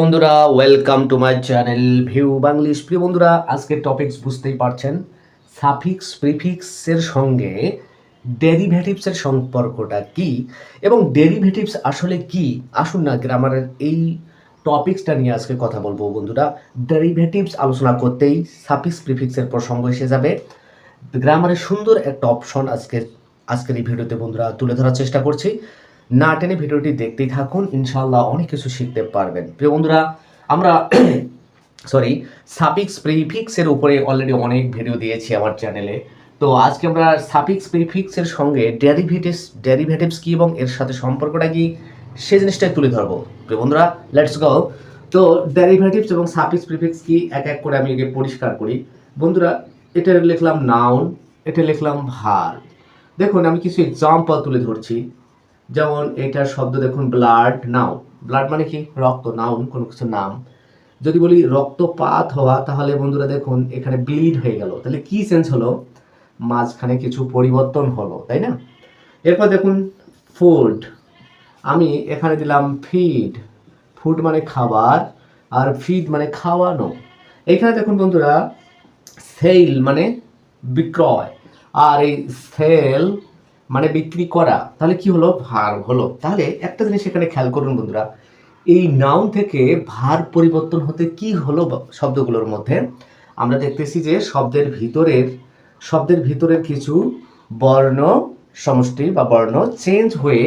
বন্ধুরা welcome to my channel view Banglish প্রিয় বন্ধুরা, আজকের টপিকস বুঝতেই পারছেন। সাফিক্স প্রিফিক্সের সঙ্গে ডেরিভেটিভসের সম্পর্কটা কি এবং ডেরিভেটিভস আসলে কি? আসুন না গ্রামারের এই টপিক্সটা নিয়ে আজকে কথা বলব বন্ধুরা। ডেরিভেটিভস আলোচনা করতেই সাফিক্স প্রিফিক্সের প্রসঙ্গ এসে যাবে। গ্রামারের সুন্দর একটা অপশন আজকে আজকের এই ভিডিওতে বন্ধুরা তুলে ধরার চেষ্টা করছি। না টেনে ভিডিওটি দেখতেই থাকুন। ইনশাল্লাহ অনেক কিছু শিখতে পারবেন। প্রিয় বন্ধুরা, আমরা সরি সাফিক্স প্রিফিক্সের উপরে অলরেডি অনেক ভিডিও দিয়েছি আমার চ্যানেলে তো আজকে আমরা সাফিক্স প্রিফিক্সের সঙ্গে ডেরিভেটিভস ডেরিভেটিভস কি এবং এর সাথে সম্পর্কটা কি, সেই জিনিসটাই তুলে ধরবো। প্রিয় বন্ধুরা লেটস গো তো ডেরিভেটিভস এবং সাফিক্স প্রিফিক্স কি এক এক করে আমি একে পরিষ্কার করি। বন্ধুরা এটা লিখলাম নাউন এটা লিখলাম ভার দেখুন, আমি কিছু এক্সাম্পল তুলে ধরছি। যেমন এটার শব্দ দেখুন ব্লাড নাও ব্লাড মানে কি? রক্ত নাউন কোনো কিছু নাম। যদি বলি রক্তপাত হওয়া, তাহলে বন্ধুরা দেখুন, এখানে ব্লিড হয়ে গেল। তাহলে কি সেন্স হলো? মাঝখানে কিছু পরিবর্তন হলো, তাই না? এরপর দেখুন ফুড আমি এখানে দিলাম ফিড ফুড মানে খাবার, আর ফিড মানে খাওয়ানো। এখানে দেখুন বন্ধুরা সেল মানে বিক্রয়। আর এই সেল মানে বিক্রি করা, তাহলে কি হলো? ভার হলো। তাহলে একটা জিনিস এখানে খেয়াল করুন বন্ধুরা, এই নাউন থেকে ভার পরিবর্তন হতে কি হলো শব্দগুলোর মধ্যে? আমরা দেখতেছি যে শব্দের ভিতরের শব্দের ভিতরের কিছু বর্ণ সমষ্টি বা বর্ণ চেঞ্জ হয়ে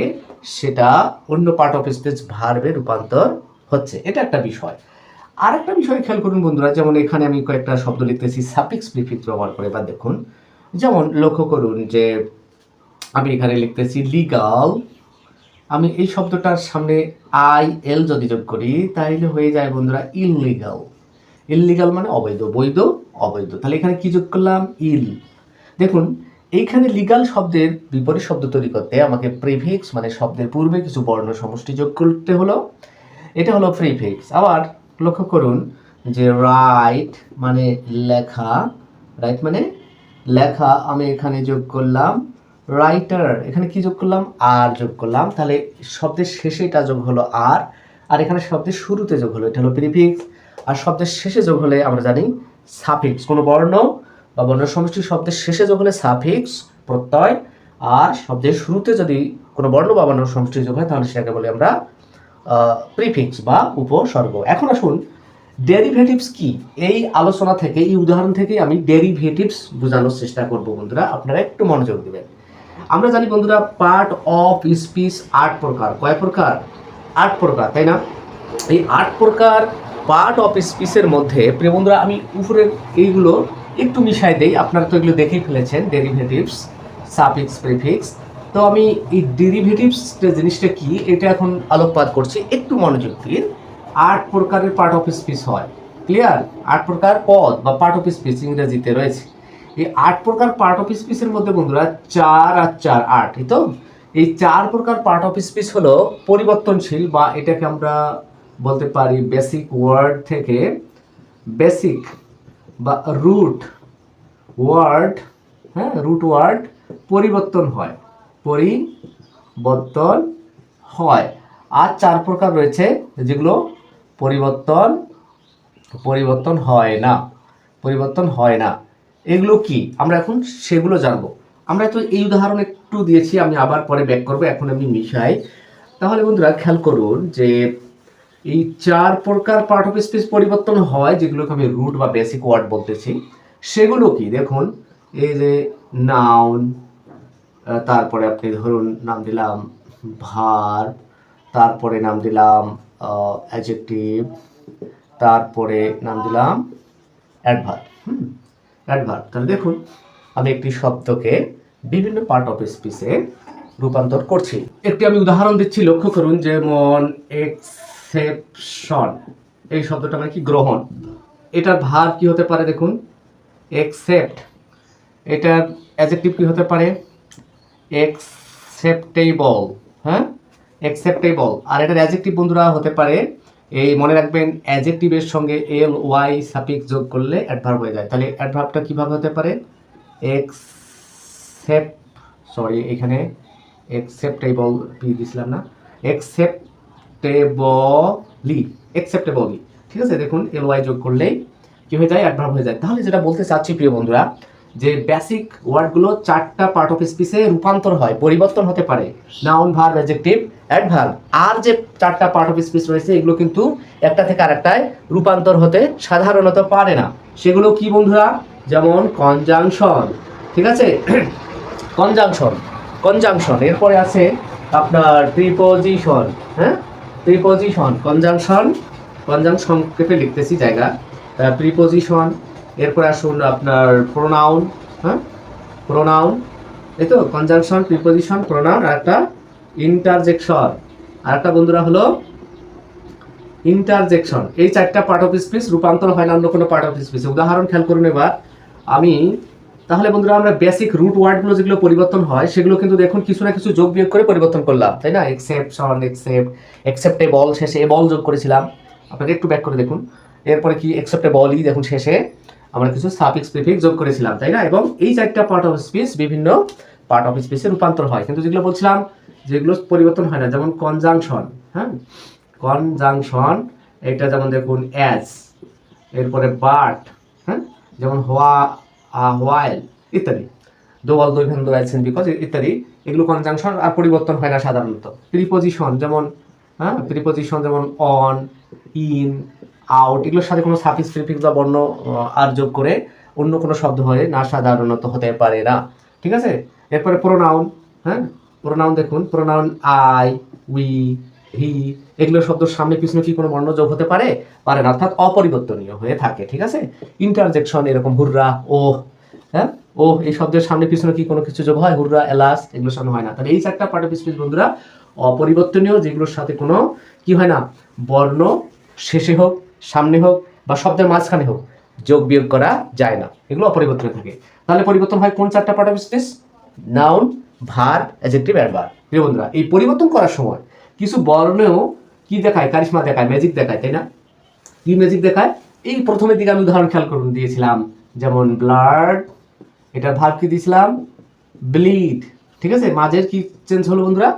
সেটা অন্য পার্ট অফ স্পেস ভার্বে রূপান্তর হচ্ছে। এটা একটা বিষয়। আর একটা বিষয় খেয়াল করুন বন্ধুরা, যেমন এখানে আমি কয়েকটা শব্দ লিখতেছি সাফিক্স প্রিফিক্স ব্যবহার করে বা দেখুন। যেমন লক্ষ্য করুন যে আমি এখানে লিখতেছি লিগাল আমি এই শব্দটার সামনে আই এল যদি যোগ করি তাহলে হয়ে যায় বন্ধুরা ইললিগাল ইললিগাল মানে অবৈধ, বৈধ, অবৈধ। তাহলে এখানে কি যোগ করলাম? ইল দেখুন, এইখানে লিগাল শব্দের বিপরীত শব্দ তৈরি করতে আমাকে প্রিফিক্স মানে শব্দের পূর্বে কিছু বর্ণ সমষ্টি যোগ করতে হলো। এটা হলো প্রিফিক্স আবার লক্ষ্য করুন যে রাইট মানে লেখা। রাইট মানে লেখা। আমি এখানে যোগ করলাম রাইটার এখানে কি যোগ করলাম? আর যোগ করলাম। তাহলে শব্দের শেষে এটা যোগ হলো আর আর এখানে শব্দের শুরুতে যোগ হলো, এটা হলো প্রিফিক্স আর শব্দের শেষে যোগ হলে আমরা জানি সাফিক্স কোনো বর্ণ বা বর্ণ সমষ্টি শব্দের শেষে যোগ হলে সাফিক্স প্রত্যয়, আর শব্দের শুরুতে যদি কোনো বর্ণ বা বর্ণ সমষ্টি যোগ হয়, তাহলে সেটাকে বলি আমরা প্রিফিক্স বা উপসর্গ। এখন আসুন ডেরিভেটিভস কি? এই আলোচনা থেকে, এই উদাহরণ থেকে আমি ডেরিভেটিভস বোঝানোর চেষ্টা করব বন্ধুরা, আপনারা একটু মনোযোগ দিবেন। আমরা জানি বন্ধুরা পার্ট অফ স্পিচ আট প্রকার। কয় প্রকার? আট প্রকার, তাই না? এই আট প্রকার পার্ট অফ স্পিচের মধ্যে, প্রিয় বন্ধুরা, আমি উপরের এইগুলো একটু মিশাই দেই। আপনারা তো এগুলো দেখেই ফেলেছেন ডেরিভেটিভস সাফিক্স প্রিফিক্স তো আমি এই ডেরিভেটিভস জিনিসটা কি, এটা এখন আলোকপাত করছি, একটু মনোযোগ দিন আট প্রকারের পার্ট অফ স্পিচ হয়। ক্লিয়ার আট প্রকার পদ বা পার্ট অফ স্পিচ ইংরেজিতে রয়েছে। এই আট প্রকার পার্ট অফ স্পিচের মধ্যে বন্ধুরা চার আর চার আট, এই তো? এই চার প্রকার পার্ট অফ স্পিচ হলো পরিবর্তনশীল বা এটাকে আমরা বলতে পারি বেসিক ওয়ার্ড থেকে বেসিক বা রুট ওয়ার্ড হ্যাঁ রুট ওয়ার্ড পরিবর্তন হয় পরিবর্তন হয়। আর চার প্রকার রয়েছে যেগুলো পরিবর্তন পরিবর্তন হয় না, পরিবর্তন হয় না। এগুলো কি? আমরা এখন সেগুলো জানব। আমরা তো এই উদাহরণ একটু দিয়েছি, আমি আবার পরে ব্যাক করব, এখন আমি মিশাই। তাহলে বন্ধুরা খেয়াল করুন যে এই চার প্রকার পার্ট অফ স্পিচ পরিবর্তন হয়, যেগুলোকে আমি রুট বা বেসিক ওয়ার্ড বলতেছি। সেগুলো কি? দেখুন, এই যে নাউন তারপরে আপনি ধরুন নাম দিলাম ভার তারপরে নাম দিলাম অ্যাজেক্টিভ তারপরে নাম দিলাম অ্যাডভার্ব হুম? অ্যাডভার্ব তাহলে দেখুন, আমি একটি শব্দকে বিভিন্ন পার্ট অফ স্পিচে রূপান্তর করছি। একটি আমি উদাহরণ দিচ্ছি, লক্ষ্য করুন যেমন এক্সেপশন এই শব্দটা মানে কি? গ্রহণ। এটার ভার কি হতে পারে দেখুন? এক্সেপ্ট এটার অ্যাজেক্টিভ কি হতে পারে? একসেপ্টেবল হ্যাঁ? একসেপ্টেবল আর এটার অ্যাজেক্টিভ বন্ধুরা হতে পারে এই মনে রাখবেন অ্যাজেক্টিভের সঙ্গে এল ওয়াই সাপিক যোগ করলে অ্যাডভার্ব হয়ে যায়। তাহলে অ্যাডভার্বটা কীভাবে হতে পারে? এক্সেপ্ট সরি এখানে এক্সেপ্টেবল পি দিছিলাম না। এক্সেপ্টেবলি এক্সেপ্টেবলি ঠিক আছে, দেখুন এল ওয়াই যোগ করলেই কি হয়ে যায়? অ্যাডভার্ব হয়ে যায়। তাহলে যেটা বলতে চাচ্ছি, প্রিয় বন্ধুরা, যে বেসিক ওয়ার্ডগুলো চারটা পার্ট অফ স্পিসে রূপান্তর হয়, পরিবর্তন হতে পারে। নাউন ভার্ব অ্যাডজেক্টিভ অ্যাডভার্ব আর যে চারটা পার্ট অফ স্পিচ রয়েছে, এগুলো কিন্তু একটা থেকে আরেকটায় রূপান্তর হতে সাধারণত পারে না। সেগুলো কি বন্ধুরা? যেমন কনজাংশন ঠিক আছে? কনজাংশন কনজাংশন এরপরে আছে আপনার প্রিপোজিশন হ্যাঁ? প্রিপোজিশন কনজাংশন কনজাংশন সংক্ষেপে লিখতেছি জায়গা। প্রিপোজিশন এরপরে আসুন আপনার প্রোনাউন হ্যাঁ? প্রোনাউন এই তো কনজাংশন প্রিপোজিশন প্রোনাউন আর একটা ইন্টারজেকশন। আর একটা বন্ধুরা হলো ইন্টারজেকশন। এই চারটা পার্ট অফ স্পিচ রূপান্তর হয় না, অন্য কোনো পার্ট অফ স্পিচ উদাহরণ খেয়াল করুন এবার। আমি, তাহলে বন্ধুরা আমরা বেসিক রুট ওয়ার্ডগুলো যেগুলো পরিবর্তন হয়, সেগুলো কিন্তু দেখুন কিছু না কিছু যোগ বিয়োগ করে পরিবর্তন করলাম, তাই না? এক্সেপশন এক্সেপ্ট এক্সেপ্টেবল শেষে বল যোগ করেছিলাম। আপনাকে একটু ব্যাক করে দেখুন। এরপরে কি? এক্সেপ্টেবলই দেখুন শেষে আমরা কিছু সাফিক্স প্রিফিক্স যোগ করেছিলাম, তাই না? এবং এই চারটা পার্ট অফ স্পিচ বিভিন্ন পার্ট অফ স্পিচে রূপান্তর হয়। কিন্তু যেগুলো বলছিলাম যেগুলো পরিবর্তন হয় না, যেমন কনজাংশন হ্যাঁ? কনজাংশন এটা যেমন দেখুন অ্যাজ এরপরে বাট হ্যাঁ? যেমন হোয়া হোয়াইল ইত্যাদি। দোয়াল দই ভেন দোয়াইছেন বিকজ ইত্যাদি। এগুলো কনজাংশন আর পরিবর্তন হয় না সাধারণত। প্রিপোজিশন যেমন হ্যাঁ? প্রিপোজিশন যেমন অন ইন আউট এগুলোর সাথে কোনো সাফিক্স প্রিফিক্স বা বর্ণ আর যোগ করে অন্য কোনো শব্দ হয়ে না সাধারণত হতে পারে না। ঠিক আছে? এরপরে প্রোনাউন হ্যাঁ? প্রোনাউন দেখুন, প্রোনাউন আই, উই, হি এগুলো শব্দের সামনে পিছনে কি কোনো বর্ণ যোগ হতে পারে? পারে না, অর্থাৎ অপরিবর্তনীয় হয়ে থাকে, ঠিক আছে? ইন্টারজেকশন এরকম হুররা ও হ্যাঁ? ও এই শব্দের সামনে পিছনে কি কোনো কিছু যোগ হয়? হুররা এলাস এগুলোর সামনে হয় না। তাহলে এই চারটা পার্ট স্পিচ বন্ধুরা, অপরিবর্তনীয়, যেগুলোর সাথে কোনো কি হয় না? বর্ণ শেষে হোক, সামনে হোক, বা শব্দের মাঝখানে হোক, যোগ বিয়োগ করা যায় না। এগুলো অপরিবর্তনীয় থাকে। তাহলে পরিবর্তন হয় কোন চারটা part of speech noun verb adjective adverb প্রিয় বন্ধুরা, এই পরিবর্তন করার সময় কিছু বর্ণেও কি দেখায়? কারিশমা দেখায় ম্যাজিক দেখায়, তাই না? কি ম্যাজিক দেখায়? এই প্রথমের দিকে আমি উদাহরণ খেয়াল করুন, দিয়েছিলাম। যেমন ব্লাড এটার ভাব কি দিয়েছিলাম? ব্লিড ঠিক আছে? মাঝের কি চেঞ্জ হলো বন্ধুরা?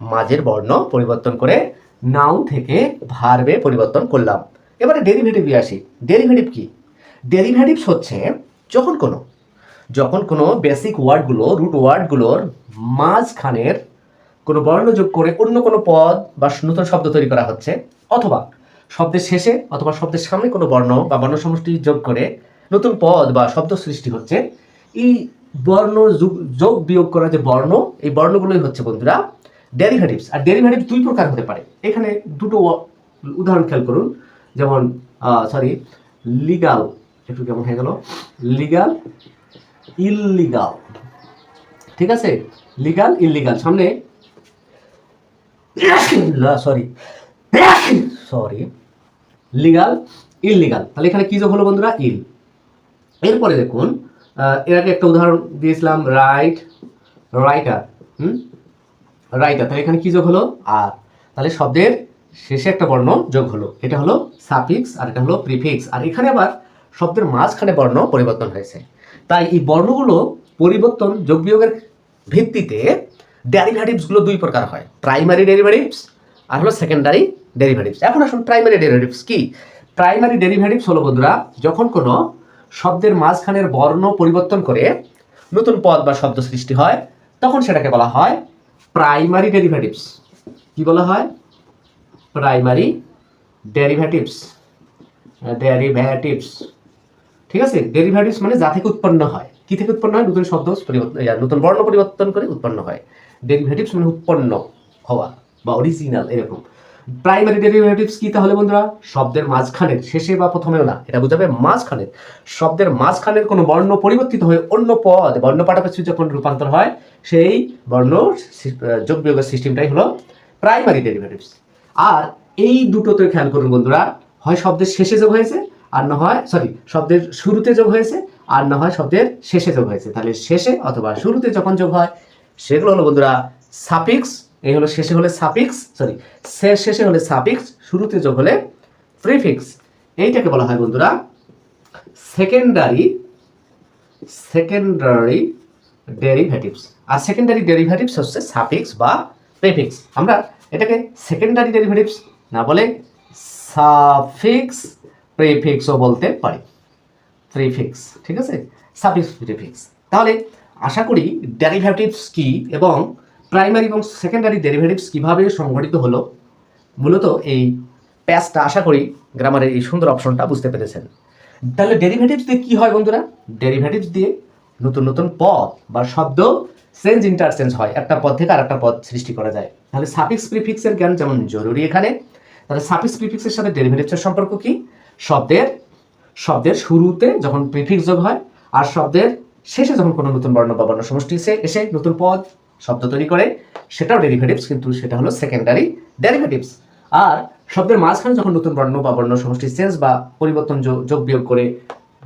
মাঝের বর্ণ পরিবর্তন করে নাউন থেকে ভার্বে পরিবর্তন করলাম। এবারে ডেরিভেটিভে আসি। ডেরিভেটিভ কি? ডেরিভেটিভস হচ্ছে যখন কোনো যখন কোনো বেসিক ওয়ার্ডগুলো রুট ওয়ার্ডগুলোর মাঝখানের কোনো বর্ণ যোগ করে অন্য কোনো পদ বা নতুন শব্দ তৈরি করা হচ্ছে, অথবা শব্দের শেষে অথবা শব্দের সামনে কোনো বর্ণ বা বর্ণ সমষ্টি যোগ করে নতুন পদ বা শব্দ সৃষ্টি হচ্ছে, এই বর্ণ যোগ- যোগ বিয়োগ করা যে বর্ণ, এই বর্ণগুলোই হচ্ছে বন্ধুরা ডেরিভেটিভস আর ডেরিভেটিভ দুই প্রকার হতে পারে। এখানে দুটো উদাহরণ খেয়াল করুন। যেমন সরি লিগাল একটু কেমন হয়ে গেল? লিগাল ইললিগাল ঠিক আছে? লিগাল ইললিগাল সামনে সরি সরি লিগাল ইললিগাল তাহলে এখানে কি যোগ হলো বন্ধুরা? ইল এরপরে দেখুন এর আগে একটা উদাহরণ দিয়েছিলাম রাইট রাইটার হুম? রাইটার তাহলে এখানে কি যোগ হলো? আর তাহলে শব্দের শেষে একটা বর্ণ যোগ হলো। এটা হলো সাফিক্স আর এটা হলো প্রিফিক্স আর এখানে আবার শব্দের মাঝখানে বর্ণ পরিবর্তন হয়েছে। তাই এই বর্ণগুলো পরিবর্তন, যোগ বিয়োগের ভিত্তিতে ডেরিভেটিভসগুলো দুই প্রকার হয়। প্রাইমারি ডেরিভেটিভস আর হলো সেকেন্ডারি ডেরিভেটিভস এখন আসুন প্রাইমারি ডেরিভেটিভস কি? প্রাইমারি ডেরিভেটিভস হলো বন্ধুরা, যখন কোনো শব্দের মাঝখানের বর্ণ পরিবর্তন করে নতুন পদ বা শব্দ সৃষ্টি হয়, তখন সেটাকে বলা হয় প্রাইমারি ডেরিভেটিভস কি বলা হয়? প্রাইমারি ডেরিভেটিভস ডেরিভেটিভস ঠিক আছে? ডেরিভেটিভস মানে যা থেকে উৎপন্ন হয়। কি থেকে উৎপন্ন হয়? নতুন শব্দ পরিবর্তন নতুন বর্ণ পরিবর্তন করে উৎপন্ন হয়। ডেরিভেটিভস মানে উৎপন্ন হওয়া বা অরিজিনাল এরকম। প্রাইমারি ডেরিভেটিভস কি তাহলে বন্ধুরা? শব্দের মাঝখানের, শেষে বা প্রথমেও না, এটা বোঝাবে মাঝখানের। শব্দের মাঝখানের কোনো বর্ণ পরিবর্তিত হয়ে অন্য পদ, বর্ণ পাঠাপাশি যখন রূপান্তর হয়। সেই বর্ণ যোগ বিয়োগের সিস্টেমটাই হলো প্রাইমারি ডেরিভেটিভস আর এই দুটোতে খেয়াল করুন বন্ধুরা, হয় শব্দের শেষে যোগ হয়েছে আর না হয় সরি শব্দের শুরুতে যোগ হয়েছে, আর না হয় শব্দের শেষে যোগ হয়েছে। তাহলে শেষে অথবা শুরুতে যখন যোগ হয়, সেগুলো হলো বন্ধুরা সাফিক্স এই হলো শেষে হলে সাফিক্স সরি শেষে হলে সাফিক্স শুরুতে যোগ হলে প্রিফিক্স এইটাকে বলা হয় বন্ধুরা সেকেন্ডারি সেকেন্ডারি ডেরিভেটিভস আর সেকেন্ডারি ডেরিভেটিভস হচ্ছে সাফিক্স বা প্রেফিক্স আমরা এটাকে সেকেন্ডারি ডেরিভেটিভস না বলে সাফিক্স প্রিফিক্সও বলতে পারি। প্রিফিক্স ঠিক আছে? সাফিক্স প্রিফিক্স তাহলে আশা করি ডেরিভেটিভস কি এবং প্রাইমারি এবং সেকেন্ডারি ডেরিভেটিভস কীভাবে সংগঠিত হলো, মূলত এই প্যাচটা আশা করি গ্রামারের এই সুন্দর অপশনটা বুঝতে পেরেছেন। তাহলে ডেরিভেটিভস দিয়ে কি হয় বন্ধুরা? ডেরিভেটিভস দিয়ে নতুন নতুন পদ বা শব্দ চেঞ্জ ইন্টারচেঞ্জ হয়। একটা পদ থেকে আর একটা পদ সৃষ্টি করা যায়। তাহলে সাফিক্স প্রিফিক্সের জ্ঞান যেমন জরুরি এখানে, তাহলে সাফিক্স প্রিফিক্সের সাথে ডেরিভেটিভসের সম্পর্ক কি? শব্দের শব্দের শুরুতে যখন প্রিফিক্স যোগ হয় আর শব্দের শেষে যখন কোনো নতুন বর্ণ বা বর্ণ সমষ্টি এসে নতুন পদ, শব্দ তৈরি করে, সেটাও ডেরিভেটিভস কিন্তু সেটা হলো সেকেন্ডারি ডেরিভেটিভস আর শব্দের মাঝখানে যখন নতুন বর্ণ বা বর্ণ সমষ্টি চেঞ্জ বা পরিবর্তন যোগ বিয়োগ করে,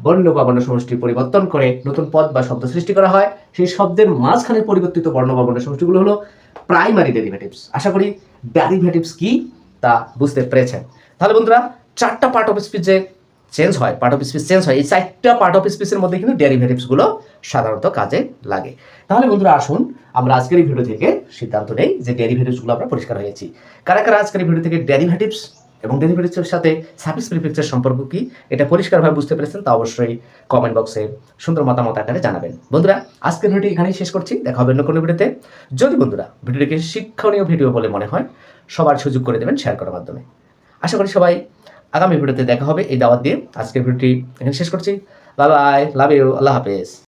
বর্ণ বা বর্ণ সমষ্টি পরিবর্তন করে নতুন পদ বা শব্দ সৃষ্টি করা হয়, সেই শব্দের মাঝখানে পরিবর্তিত বর্ণ বা বর্ণ সমষ্টিগুলো হলো প্রাইমারি ডেরিভেটিভস আশা করি ডেরিভেটিভস কি তা বুঝতে পেরেছেন। তাহলে বন্ধুরা চারটা পার্ট অফ স্পিচ যে চেঞ্জ হয় পার্ট অফ স্পিচ চেঞ্জ হয়। এই চারটা পার্ট অফ স্পিচের মধ্যে কিন্তু ডেরিভেটিভসগুলো সাধারণত কাজে লাগে। তাহলে বন্ধুরা আসুন, আমরা আজকের এই ভিডিও থেকে সিদ্ধান্ত নেই যে ডেরিভেটিভসগুলো আমরা পরিষ্কার হয়েছি কারা কারা আজকের এই ভিডিও থেকে ডেরিভেটিভস এবং ডেরিভেটিভসের সাথে সার্ভিস প্রিফিক্সের সম্পর্ক কি, এটা পরিষ্কারভাবে বুঝতে পেরেছেন, তা অবশ্যই কমেন্ট বক্সে সুন্দর মতামত আকারে জানাবেন। বন্ধুরা, আজকের ভিডিওটি এখানেই শেষ করছি, দেখা হবে অন্য কোনো ভিডিওতে যদি বন্ধুরা ভিডিওটিকে শিক্ষণীয় ভিডিও বলে মনে হয়, সবার সুযোগ করে দেবেন শেয়ার করার মাধ্যমে। আশা করি সবাই আগামী ভিডিওতে দেখা হবে এই দাওয়াত দিয়ে। আজকের ভিডিওটি এখানে শেষ করছি। বাই বাই, লাভ ইউ, আল্লাহ হাফেজ।